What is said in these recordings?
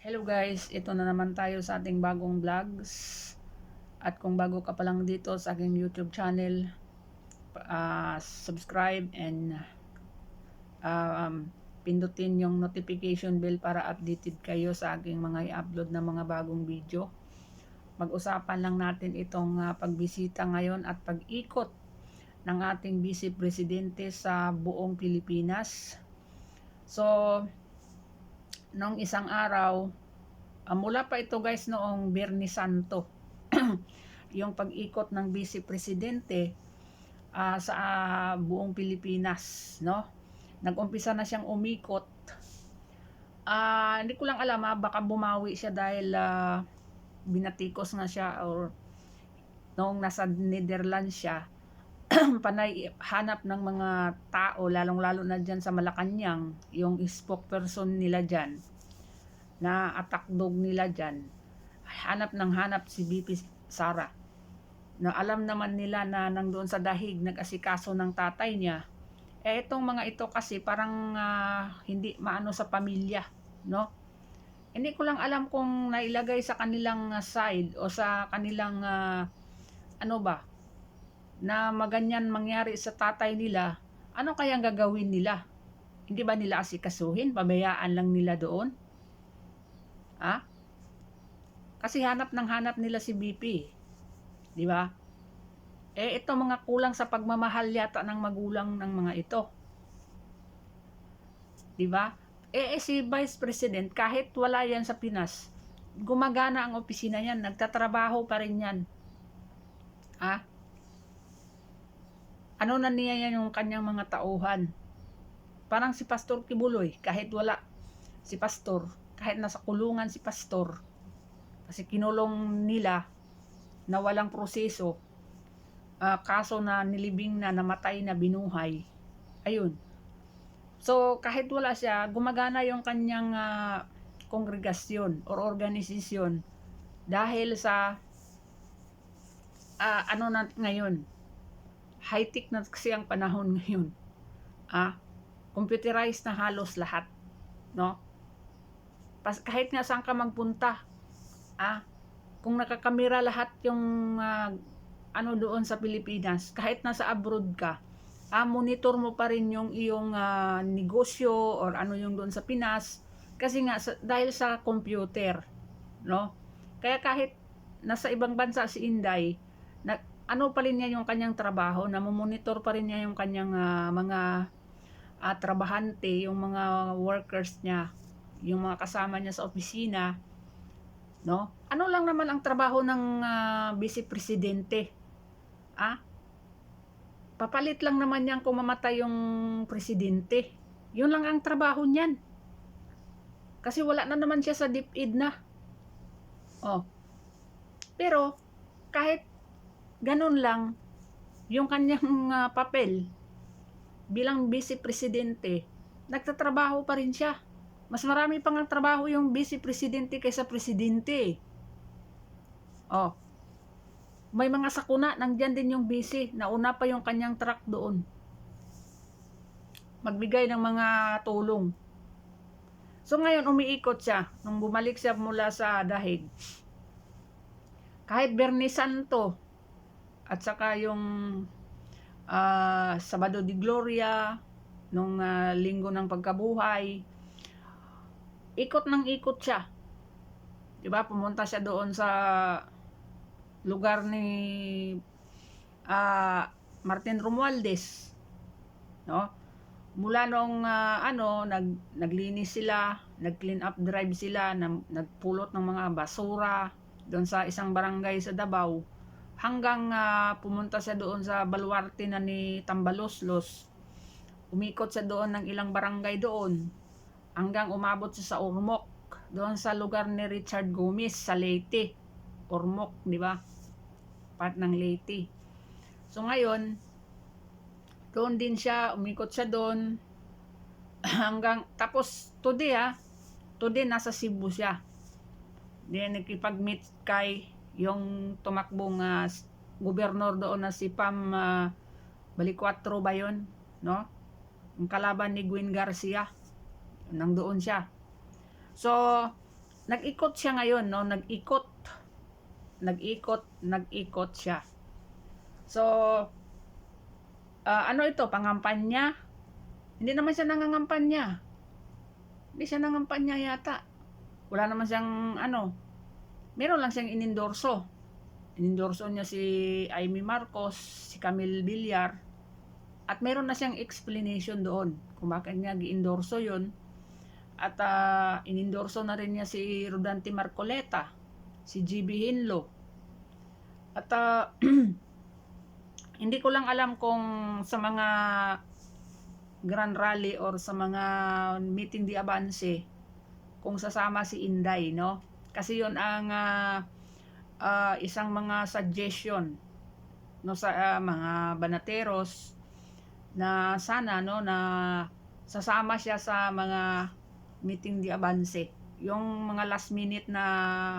Hello guys, ito na naman tayo sa ating bagong vlogs. At kung bago ka pa lang dito sa aking YouTube channel, uh, subscribe and uh, um, pindutin yung notification bell para updated kayo sa aking mga i-upload na mga bagong video. Mag-usapan lang natin itong uh, pagbisita ngayon at pag-ikot ng ating Vice Presidente sa buong Pilipinas. So, nung isang araw, uh, mula pa ito guys noong Biyernes Santo, yung pag-ikot ng Vice Presidente uh, sa uh, buong Pilipinas, no? Nag-umpisa na siyang umikot. Uh, hindi ko lang alam ha, baka bumawi siya dahil uh, binatikos nga siya or noong nasa Netherlands siya, panay hanap ng mga tao, lalong-lalo na dyan sa Malacanang, yung spokesperson nila dyan, na attack dog nila dyan, hanap ng hanap si BP Sara. Na alam naman nila na nangdoon sa dahig, nag-asikaso ng tatay niya. Eh, itong mga ito kasi parang uh, hindi maano sa pamilya, no? Hindi ko lang alam kung nailagay sa kanilang side o sa kanilang, uh, ano ba, na maganyan mangyari sa tatay nila, ano kayang gagawin nila? Hindi ba nila asikasuhin? Pabayaan lang nila doon? Ha? Kasi hanap ng hanap nila si BP. Di ba? Eh, ito mga kulang sa pagmamahal yata ng magulang ng mga ito. Di ba? Eh, eh, si Vice President, kahit wala yan sa Pinas, gumagana ang opisina yan, nagtatrabaho pa rin yan. Ha? Ano na niya yan yung kanyang mga tauhan. Parang si Pastor Kibuloy, kahit wala si Pastor, kahit nasa kulungan si Pastor, kasi kinulong nila na walang proseso, uh, kaso na nilibing na, namatay na, binuhay. Ayun. So, kahit wala siya, gumagana yung kanyang uh, kongregasyon or organisasyon dahil sa uh, ano na ngayon, high-tech na kasi ang panahon ngayon. Ah, computerized na halos lahat. No? Pas, kahit nga saan ka magpunta, ah, kung nakakamera lahat yung uh, ano doon sa Pilipinas, kahit nasa abroad ka, ah, monitor mo pa rin yung iyong uh, negosyo or ano yung doon sa Pinas kasi nga sa, dahil sa computer, no? Kaya kahit nasa ibang bansa si Inday, na, ano pa rin niya yung kanyang trabaho, na monitor pa rin niya yung kanyang uh, mga uh, trabahante, yung mga workers niya, yung mga kasama niya sa opisina, no? Ano lang naman ang trabaho ng uh, vice presidente? Ah? Papalit lang naman yan kung mamatay yung presidente. Yun lang ang trabaho niyan. Kasi wala na naman siya sa DepEd na. Oh. Pero kahit ganun lang yung kanyang uh, papel bilang vice presidente, nagtatrabaho pa rin siya. Mas marami pang ang trabaho yung vice presidente kaysa presidente. Oh. May mga sakuna, nandyan din yung vice, nauna pa yung kanyang truck doon. Magbigay ng mga tulong. So ngayon umiikot siya nung bumalik siya mula sa dahig. Kahit Bernie Santo, at saka yung uh, Sabado de Gloria, nung uh, linggo ng pagkabuhay, ikot ng ikot siya. 'Di ba? Pumunta siya doon sa lugar ni uh, Martin Romualdez. No? Mula nung uh, ano, nag naglinis sila, nag-clean up drive sila, nag, nagpulot ng mga basura doon sa isang barangay sa Davao hanggang uh, pumunta siya doon sa baluarte na ni Tambaloslos. Umikot siya doon ng ilang barangay doon hanggang umabot siya sa Ormoc, doon sa lugar ni Richard Gomez sa Leyte. Ormoc, di ba? Part ng Leyte. So ngayon, doon din siya, umikot siya doon hanggang tapos today ha, today nasa Cebu siya. Then nagkipag-meet kay yung tumakbong uh, gobernador doon na si Pam uh, Balicuatro ba yun? No? Yung kalaban ni Gwen Garcia. Nang doon siya. So, nag-ikot siya ngayon, no? Nag-ikot. Nag-ikot, nag-ikot siya. So, ah, ano ito, pangampanya? Hindi naman siya nangangampanya. Hindi siya nangampanya yata. Wala naman siyang, ano, meron lang siyang inendorso. Inendorso niya si Amy Marcos, si Camille Villar, at meron na siyang explanation doon kung bakit niya gi-endorso yun. At uh, inendorso na rin niya si Rodante Marcoleta, si GB Hinlo. At ah, hindi ko lang alam kung sa mga Grand Rally or sa mga meeting di avance kung sasama si Inday, no? Kasi yon ang ah, ah, isang mga suggestion no sa ah, mga banateros na sana no na sasama siya sa mga meeting di avance yung mga last minute na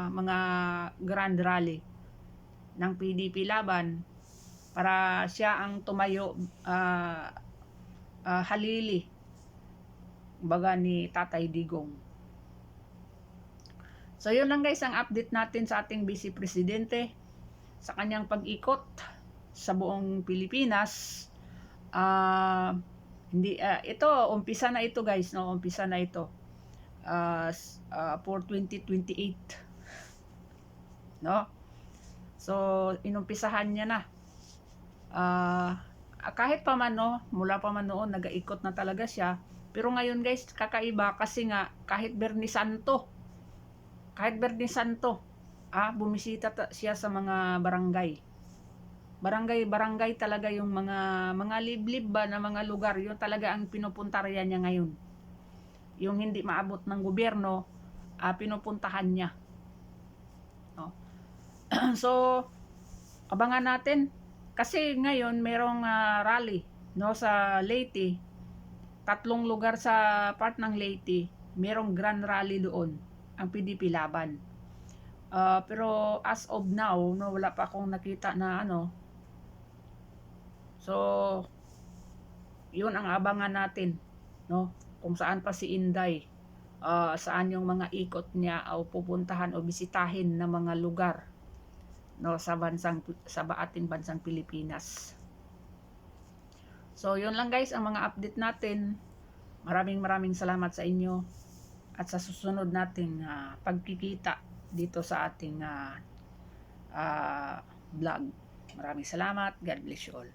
mga grand rally ng PDP laban para siya ang tumayo ah, ah, halili baga ni Tatay Digong So yun lang guys ang update natin sa ating Vice Presidente sa kanyang pag-ikot sa buong Pilipinas. Ah hindi ah, ito umpisa na ito guys, no? Umpisa na ito. S- ah, for 2028. No? So inumpisahan niya na. Ah kahit pa man no, mula pa man noon nagaikot na talaga siya. Pero ngayon guys, kakaiba kasi nga kahit Bernie Santo kahit Bernie Santo, ah, bumisita ta- siya sa mga barangay. Barangay, barangay talaga yung mga mga liblib ba na mga lugar, yun talaga ang pinupuntarya niya ngayon. Yung hindi maabot ng gobyerno, ah, pinupuntahan niya. No? so, abangan natin. Kasi ngayon, merong ah, rally no, sa Leyte. Tatlong lugar sa part ng Leyte, merong grand rally doon ang PDP laban. Ah, pero as of now, no, wala pa akong nakita na ano. So, yun ang abangan natin, no? Kung saan pa si Inday, ah, saan yung mga ikot niya o pupuntahan o bisitahin na mga lugar no sa bansang sa ating bansang Pilipinas. So, yun lang guys ang mga update natin. Maraming maraming salamat sa inyo at sa susunod nating ah, pagkikita dito sa ating ah, ah, vlog. Maraming salamat. God bless you all.